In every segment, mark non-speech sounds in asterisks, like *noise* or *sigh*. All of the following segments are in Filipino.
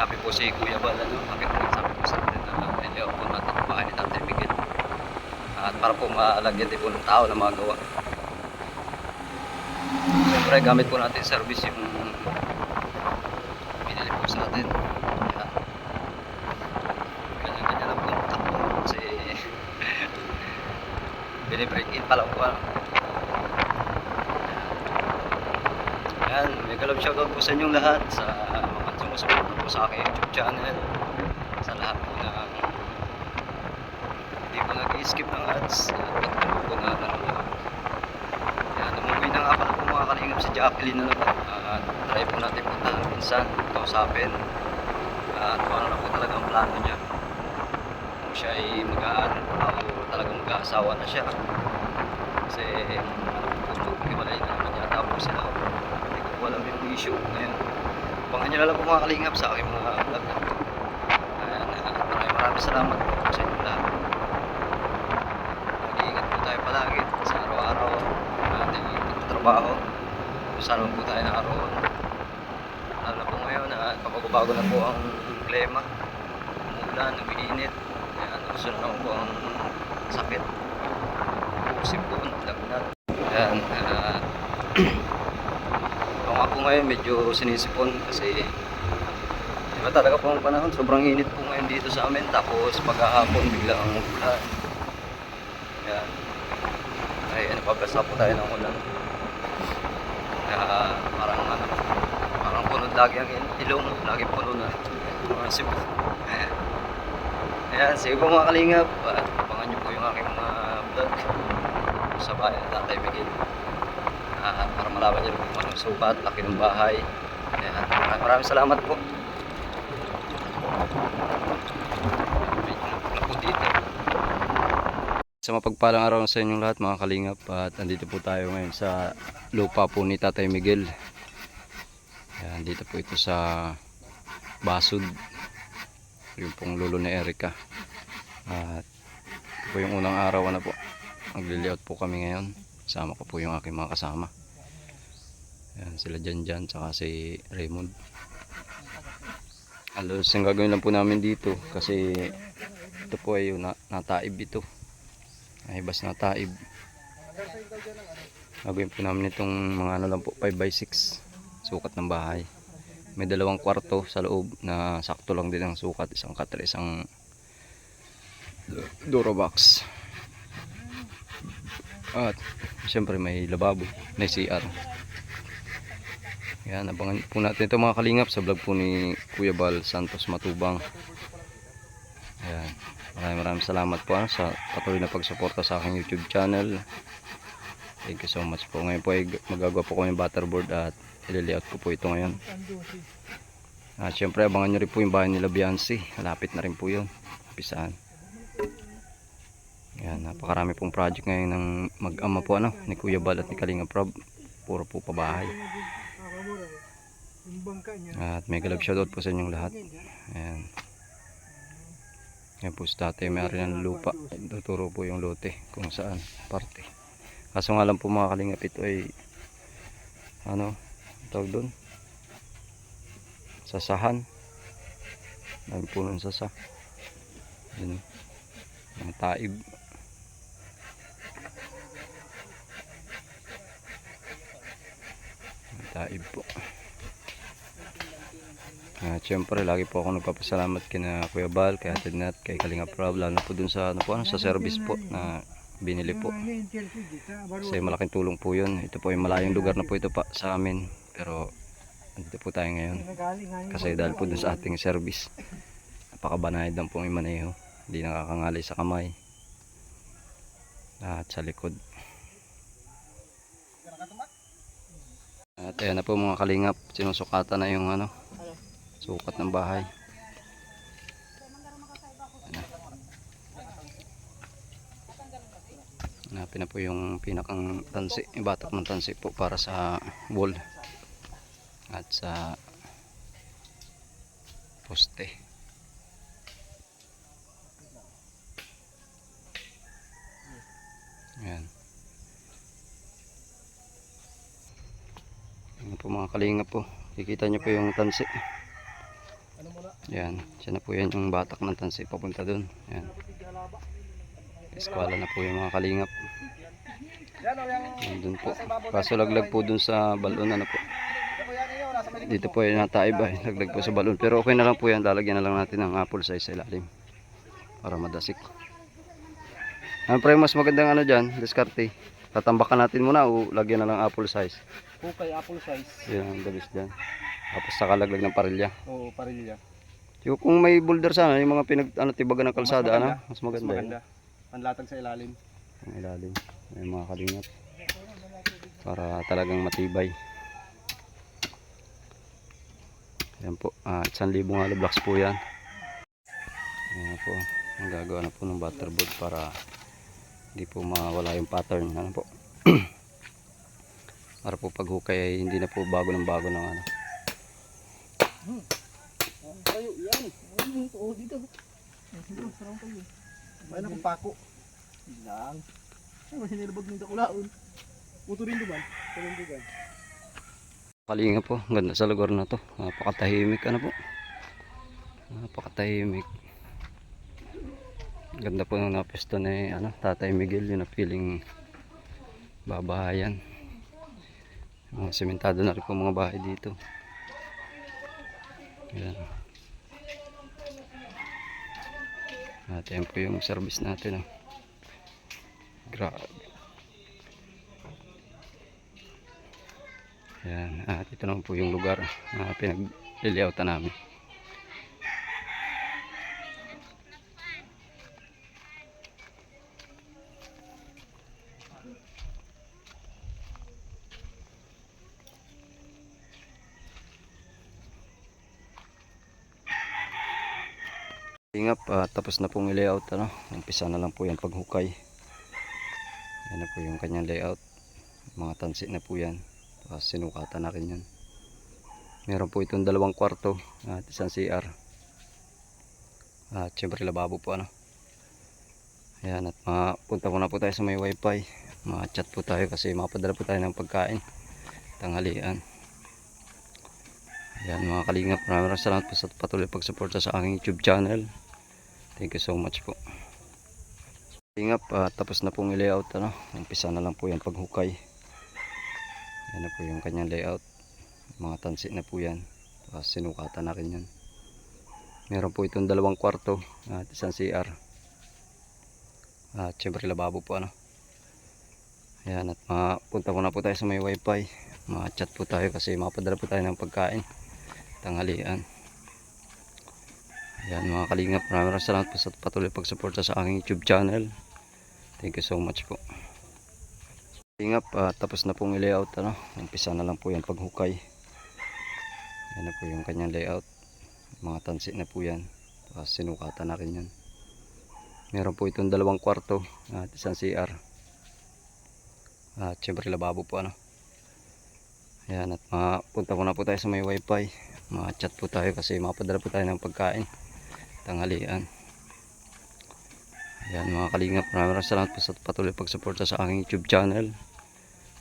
sabi po si Kuya Bal, ano, kami po sabi po sa atin na layout po natin ang bahay ni Tatay Miguel. At para po maalagyan din po ng tao na magawa. Siyempre gamit po natin service yung binili po sa atin. Ganyan-ganyan lang po takbo kasi *laughs* binibreak in pa lang po. ano. Ayan, mega love shoutout po sa inyong lahat sa mga sumusuporta po sa aking YouTube channel. Sa lahat po na hindi po nag-skip ng ads at patuloy po na nanonood. Ayan, umuwi na nga pala po mga kalingap si Jacqueline na naman. At try po natin puntahan minsan, kausapin. At kung ano na po talaga ang plano niya. Kung siya ay mag-aaral pa o talagang mag-aasawa na siya. Kasi ano po, hiwalay na naman yata po sila. Hindi ko alam yung issue ngayon. Abangan nyo na lang po mga kalingap sa aking mga vlog. Ayan, uh, maraming maraming salamat po sa inyo lahat. Mag-iingat po tayo palagi sa araw-araw na ating trabaho. Saan man po tayo nakaroon. Lalo na po ngayon na pabago-bago na po ang klima. Umulan, umiinit. Ayan, gusto na po ang sakit. Sipon, lagnat. Ayan, nga po ngayon medyo sinisipon kasi Diba talaga po ang panahon, sobrang init po ngayon dito sa amin. Tapos paghahapon bigla ang ulan. Yan. Ay, ano, pabasa po tayo ng ulan. Kaya parang ano, parang puno lagi ang il- ilong, lagi puno na. Mga sipon. Ayan, sige po mga kalingap. Uh, abangan nyo po yung aking mga vlog sa bahay ng Tatay Miguel. Ah, para malaman nyo kung anong sukat, laki ng bahay. Ayan, maraming salamat po. Sa mapagpalang araw sa inyong lahat mga kalingap at andito po tayo ngayon sa lupa po ni Tatay Miguel. Ayan, dito po ito sa Basud. Yung pong lulo ni Erica. At po yung unang araw na po. Magli-layout po kami ngayon. Sama ko po yung aking mga kasama. Ayan, sila dyan dyan tsaka si Raymond. Alos ang gagawin lang po namin dito kasi ito po ay yung na, nataib ito. Nahibas na taib. Gagawin po namin itong mga ano lang po 5x6 sukat ng bahay. May dalawang kwarto sa loob na sakto lang din ang sukat. Isang katre, isang Duro box. At siyempre may lababo, may CR. Yan, abangan po natin ito mga kalingap sa vlog po ni Kuya Bal Santos Matubang. Ayan. Maraming maraming salamat po ah, sa patuloy na pagsuporta sa aking YouTube channel. Thank you so much po. Ngayon po ay magagawa po ko yung butterboard at ililiat ko po ito ngayon. At syempre abangan nyo rin po yung bahay nila Biancy. Malapit na rin po yun. Pisaan. Yan, napakarami pong project ngayon ng mag-ama po ano, ni Kuya Bal at ni Kalinga Prob. Puro po pabahay. At mega love shoutout po sa inyong lahat. Ayan. Yan po si tatay may ari ng lupa. Tuturo po yung lote kung saan parte. Kaso nga lang po mga kalingap ito ay ano tawag doon sasahan. Dami po ng sasa. Yan. Mga taib. Taib po. At syempre, lagi po ako nagpapasalamat kina Kuya Bal, kay Ate Nat, kay Kalinga Prab, lalo na po dun sa, ano po, ano, sa service po na binili po. Kasi malaking tulong po yun. Ito po ay malayong lugar na po ito pa sa amin. Pero, andito po tayo ngayon. Kasi dahil po dun sa ating service, napakabanayad lang po yung maneho. Hindi nakakangalay sa kamay. At sa likod. At ayan na po mga kalingap, sinusukatan na yung ano, sukat ng bahay. Na. Hanapin na po yung pinakang tansi, batak ng tansi po para sa wall at sa poste. Ayan. Po mga kalinga po. Kikita nyo po yung tansi. Ano muna? Yan. Siya na po yan yung batak ng tansi papunta dun. Yan. Eskwala na po yung mga kalingap. Yan o, yung... Nandun po. Kaso laglag po dun sa balon ano po. Dito po yung nataib ay laglag po sa balon. Pero okay na lang po yan. Lalagyan na lang natin ng apple size sa ilalim. Para madasik. Ano pre mas magandang ano dyan? Diskarte. Tatambakan natin muna o lagyan na lang apple size. Kukay apple size. Yan ang dabis dyan. Tapos saka laglag ng parilya. Oo, parilya. Yung kung may boulder sana, yung mga pinag ano, tibagan ng kalsada, maganda. ano? Mas Mas maganda. maganda. Panlatag sa ilalim. Ang ilalim. May mga kalingap. Para talagang matibay. Yan po. Ah, 1,000 nga blocks po yan. Yan po. Ang gagawa na po ng butterboard para hindi po mawala yung pattern. Ano po. *clears throat* para po pag hukay ay hindi na po bago ng bago ng ano. Tayo, yan. Oo, dito. Sarang tayo. May na pako. Lang. Ay, mas sinilabag ng dakulaon. Puto rin duman. Kalinga po, ganda sa lugar na to. Napakatahimik ano po. Napakatahimik. Ganda po ng napesto ni ano, Tatay Miguel, yung napiling babahayan. Mga sementado na rin po mga bahay dito. Yan. At yan po yung service natin. Oh. Grabe. Yan, at ito naman po yung lugar na pinag-layoutan namin. Ingap, ah, tapos na pong i-layout ano. Umpisa na lang po yan paghukay. Yan na po yung kanyang layout. Mga tansi na po yan. Tapos sinukatan na rin yan. Meron po itong dalawang kwarto at isang CR. At syempre lababo po ano. Ayan at mapunta muna po tayo sa may wifi. Ma-chat po tayo kasi mapadala po tayo ng pagkain. Tanghalian. Ayan mga kalingap. Maraming salamat po sa patuloy pagsuporta sa aking YouTube channel. Thank you so much po. Kalingap at tapos na pong i-layout ano. Umpisa na lang po yan paghukay. Yan na po yung kanyang layout. Mga tansi na po yan. Tapos sinukatan na rin yan. Meron po itong dalawang kwarto at isang CR. At syempre lababo po ano. Ayan at mapunta muna po tayo sa may wifi. Ma-chat po tayo kasi mapadala po tayo ng pagkain. Tanghalian. Ayan mga kalingap. Maraming salamat po sa patuloy pagsuporta sa aking YouTube channel. Thank you so much po. Tingap, ah, tapos na pong i-layout ano. Umpisa na lang po yan paghukay. Yan na po yung kanyang layout. Mga tansi na po yan. Tapos sinukatan na rin yan. Meron po itong dalawang kwarto at isang CR. At syempre lababo po ano. Ayan at mapunta muna po tayo sa may wifi. Ma-chat po tayo kasi mapadala po tayo ng pagkain. Tanghalian. Ayan mga kalingap. Maraming salamat po sa patuloy pagsuporta sa aking YouTube channel.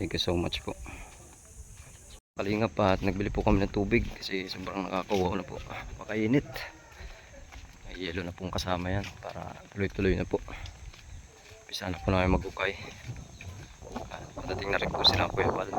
Thank you so much po. Kalingap pa at nagbili po kami ng tubig kasi sobrang nakakawaw na po. Makainit. May yelo na pong kasama yan para tuloy-tuloy na po. Pisa na po namin magukay. At patating na rin po sila Kuya Pal.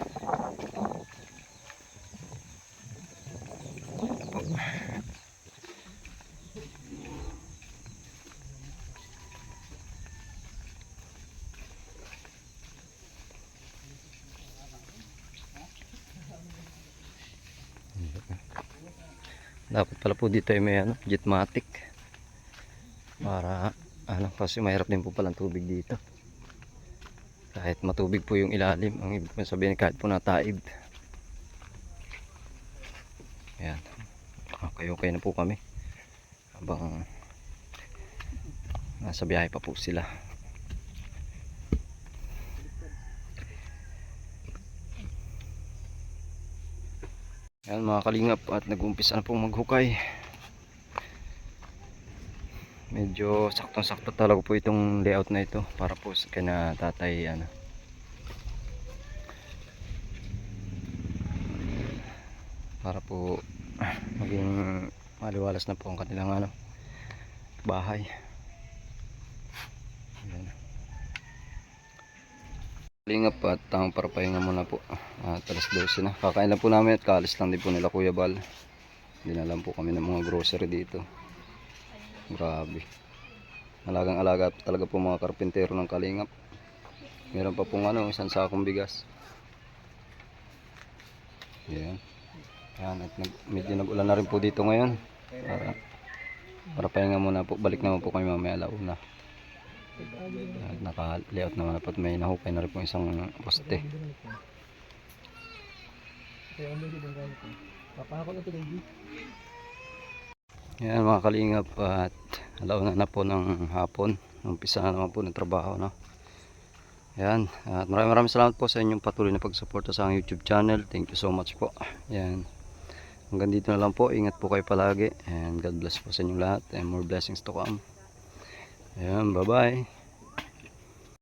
Dapat pala po dito ay may ano, jetmatic. Para ano kasi mahirap din po palang tubig dito. Kahit matubig po yung ilalim, ang ibig kong sabihin kahit po nataib. Ayan. Okay, okay na po kami. Habang nasa biyahe pa po sila. Ayan mga kalingap at nag-umpisa na pong maghukay. Medyo saktong-sakto talaga po itong layout na ito para po sa kina tatay ano. para po maging maliwalas na po ang kanilang ano bahay Ayan. Lingap at tang para pahinga muna po. At alas 12 na. Kakain lang po namin at kaalis lang din po nila Kuya Bal. Dinalan po kami ng mga grocery dito. Grabe. Alagang alaga talaga po mga karpintero ng kalingap. Meron pa pong ano isang sakong bigas. Yan yan at nag, medyo nag-ulan na rin po dito ngayon. Para para pahinga muna po. Balik naman po kami mamaya alauna yan, naka-layout naman na po at may nahukay na rin po isang poste ang na. Yan mga kalingap at alauna na po ng hapon. Umpisa na naman po ng trabaho. No? Yan. At maraming maraming salamat po sa inyong patuloy na pagsuporta sa aking YouTube channel. Thank you so much po. Yan. Hanggang dito na lang po. Ingat po kayo palagi. And God bless po sa inyong lahat. And more blessings to come. Yan. Bye bye.